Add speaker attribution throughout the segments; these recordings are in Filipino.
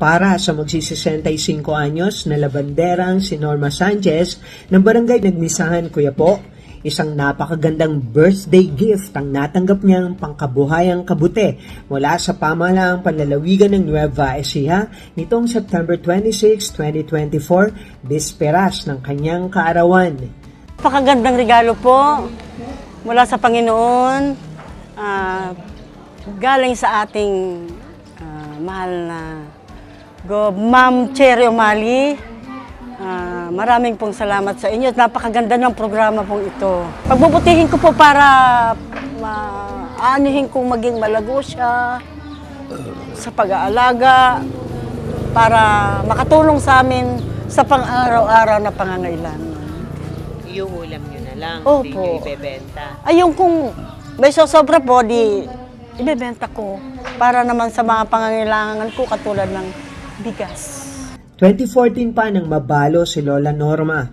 Speaker 1: para sa magsi-65 anyos na labanderang si Norma Sanchez ng Barangay Nagmisahan, Kuya po. Isang napakagandang birthday gift ang natanggap niyang pangkabuhayang kabute mula sa pamahalaang panlalawigan ng Nueva Ecija nitong September 26, 2024, bisperas ng kanyang kaarawan.
Speaker 2: Napakagandang regalo po mula sa Panginoon. ah, galing sa ating ah, mahal na go, Ma'am Cherry O'Malley. Ah, maraming pong salamat sa inyo. Napakaganda ng programa pong ito. Pagbubutihin ko po para maaanihin kong maging malago siya sa pag-aalaga para makatulong sa amin sa pang-araw-araw na pangangailangan.
Speaker 3: Yung ulam nyo na lang,
Speaker 2: Opo.
Speaker 3: hindi nyo ibebenta.
Speaker 2: Ayun kung may sosobra po, di ibebenta ko para naman sa mga pangangailangan ko katulad ng bigas.
Speaker 1: 2014 pa nang mabalo si Lola Norma.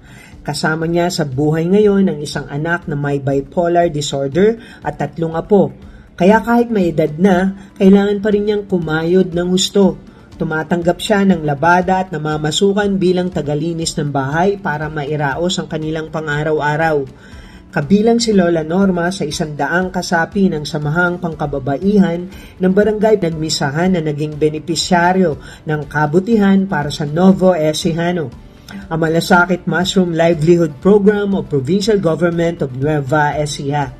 Speaker 1: Kasama niya sa buhay ngayon ang isang anak na may bipolar disorder at tatlong apo. Kaya kahit may edad na, kailangan pa rin niyang kumayod ng husto. Tumatanggap siya ng labada at namamasukan bilang tagalinis ng bahay para mairaos ang kanilang pang-araw-araw. Kabilang si Lola Norma sa isang daang kasapi ng samahang pangkababaihan ng barangay Nagmisahan na naging benepisyaryo ng kabutihan para sa Novo Ecijano. Ang Malasakit Mushroom Livelihood Program of Provincial Government of Nueva Ecija.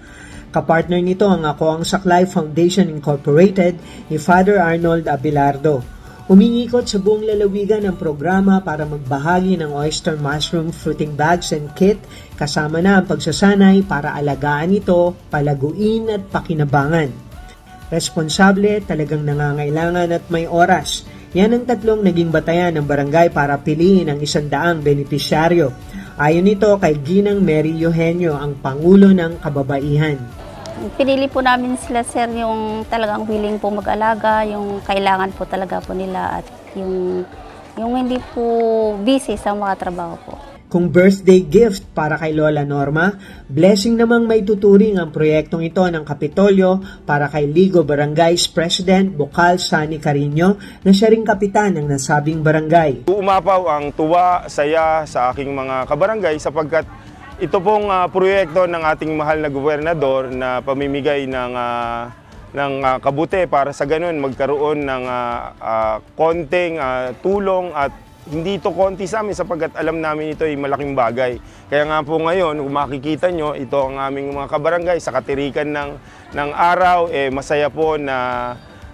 Speaker 1: Kapartner nito ang Ako ang Saklay Foundation Incorporated ni Father Arnold Abelardo. Umingikot sa buong lalawigan ang programa para magbahagi ng oyster mushroom fruiting bags and kit kasama na ang pagsasanay para alagaan ito, palaguin at pakinabangan. Responsable, talagang nangangailangan at may oras. Yan ang tatlong naging batayan ng barangay para piliin ang isang daang benepisyaryo. Ayon nito kay Ginang Mary Eugenio, ang Pangulo ng Kababaihan.
Speaker 4: Pinili po namin sila sir yung talagang willing po mag-alaga, yung kailangan po talaga po nila at yung yung hindi po busy sa mga trabaho po.
Speaker 1: Kung birthday gift para kay Lola Norma, blessing namang may tuturing ang proyektong ito ng Kapitolyo para kay Ligo Barangays President Bokal Sani Carino na siya ring kapitan ng nasabing barangay.
Speaker 5: Umapaw ang tuwa, saya sa aking mga kabarangay sapagkat ito pong ah, proyekto ng ating mahal na gobernador na pamimigay ng ah, ng ah, kabute para sa ganun magkaroon ng ah, ah, konting ah, tulong at hindi ito konti sa amin sapagkat alam namin ito ay malaking bagay. Kaya nga po ngayon, kung makikita nyo, ito ang aming mga kabarangay sa katirikan ng, ng araw, eh, masaya po na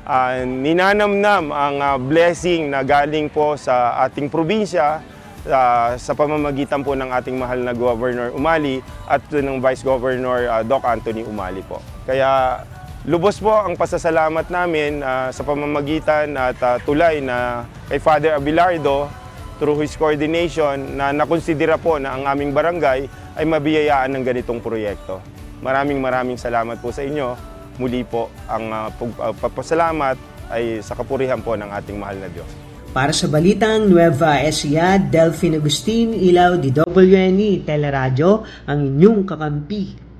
Speaker 5: ah, ninanamnam ang ah, blessing na galing po sa ating probinsya ah, sa pamamagitan po ng ating mahal na Governor Umali at ng Vice Governor ah, Doc Anthony Umali po. Kaya lubos po ang pasasalamat namin ah, sa pamamagitan at ah, tulay na kay Father Abelardo through his coordination na nakonsidera po na ang aming barangay ay mabiyayaan ng ganitong proyekto. Maraming maraming salamat po sa inyo. Muli po ang pag- ah, pagpasalamat ay sa kapurihan po ng ating mahal na Diyos.
Speaker 1: Para sa Balitang Nueva Ecija, Delphine Agustin, Ilaw, DWNE, Teleradyo, ang inyong kakampi.